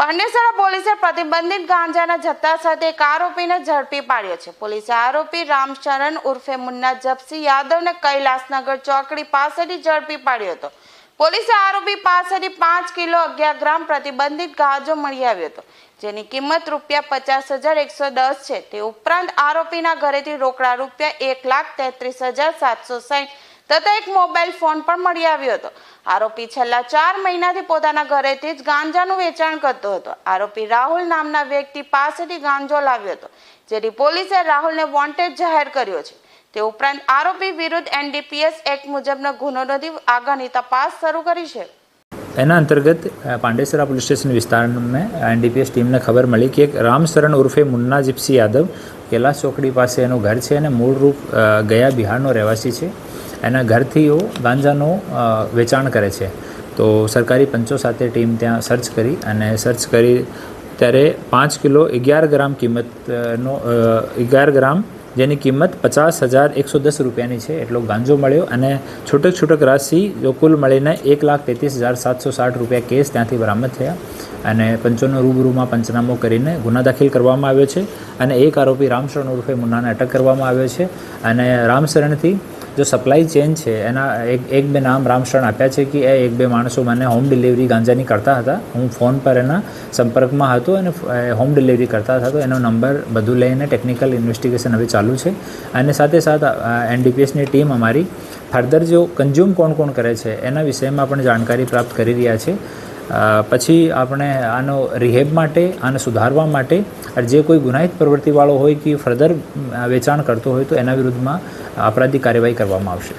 પાંડેસરા પોલીસે પ્રતિબંધિત ગાંજાના જથ્થા સાથે એક આરોપીને ઝડપી પાડ્યો છે. પોલીસે આરોપી રામચરણ ઉર્ફે મુન્ના જપસી યાદવને કૈલાસનગર ચોકડી પાસેથી ઝડપી પાડ્યો હતો. પોલીસે આરોપી પાસેથી પાંચ કિલો અગિયાર ગ્રામ પ્રતિબંધિત ગાંજો મળી આવ્યો હતો, જેની કિંમત રૂપિયા પચાસ હજાર એકસો દસ છે. તે ઉપરાંત આરોપીના ઘરેથી રોકડા રૂપિયા એક લાખ તેત્રીસ હજાર સાતસો સાઠ તથા એક મોબાઈલ ફોન પણ મળી આવ્યો હતો. આરોપી છેલ્લા ચાર મહિનાથી પોતાના ઘરેથી જ ગાંજાનું વેચાણ કરતો હતો. આરોપી રાહુલ નામના વ્યક્તિ પાસેથી ગાંજો લાવ્યો હતો, જેથી પોલીસે રાહુલને વોન્ટેડ જાહેર કર્યો છે. તે ઉપરાંત આરોપી વિરુદ્ધ એનડીપીએસ એક્ટ મુજબનો ગુનો નોંધી આગળની તપાસ શરૂ કરી છે. એના અંતર્ગત પાંડેસરા પોલીસ સ્ટેશન વિસ્તારમાં એનડીપીએસ ટીમને ખબર મળી કે એક રામશરણ ઉર્ફે મુન્ના જીપ્સી યાદવ, કેલાસ ચોકડી પાસે એનું ઘર છે અને મૂળ રૂપ ગયા બિહારનો રહેવાસી છે. એના ઘરથી એ ગાંજાનું વેચાણ કરે છે. તો સરકારી પંચો સાથે ટીમ ત્યાં સર્ચ કરી અને સર્ચ કરી ત્યારે પાંચ કિલો અગિયાર ગ્રામ કિંમતનો અગિયાર ગ્રામ જેની કિંમત પચાસ હજાર એકસો દસ રૂપિયાની છે. એટલો ગાંજો મળ્યો અને છૂટક છૂટક રાશિ જો કુલ મળીને એક લાખ તેત્રીસ હજાર સાતસો સાઠ રૂપિયા કેસ ત્યાંથી બરામદ થયા. અને પંચોનો રૂબરૂમાં પંચનામો કરીને ગુના દાખલ કરવામાં આવ્યો છે. અને એક આરોપી રામશરણ ઉર્ફે મુન્નાને અટક કરવામાં આવ્યો છે. અને રામશરણથી જો સપ્લાય ચેન છે, એના એક એક બે નામ રામશરણ આપ્યા છે કે એ એક બે માણસો મને હોમ ડિલિવરી ગાંજાની કરતા હતા. હું ફોન પર એના સંપર્કમાં હતો અને હોમ ડિલિવરી કરતા હતા. તો એનો નંબર બધું લઈને ટેકનિકલ ઇન્વેસ્ટિગેશન હવે ચાલુ છે. અને સાથે સાથે એનડીપીએસની ટીમ અમારી ફર્ધર જો કન્ઝ્યુમ કોણ કોણ કરે છે, એના વિષયમાં પણ જાણકારી પ્રાપ્ત કરી રહ્યા છે. પછી આપણે આનો રિહેબ માટે આને સુધારવા માટે અને જે કોઈ ગુનાહિત પ્રવૃત્તિવાળો હોય કે ફર્ધર વેચાણ કરતો હોય તો એના વિરુદ્ધમાં અપરાધિક કાર્યવાહી કરવામાં આવશે.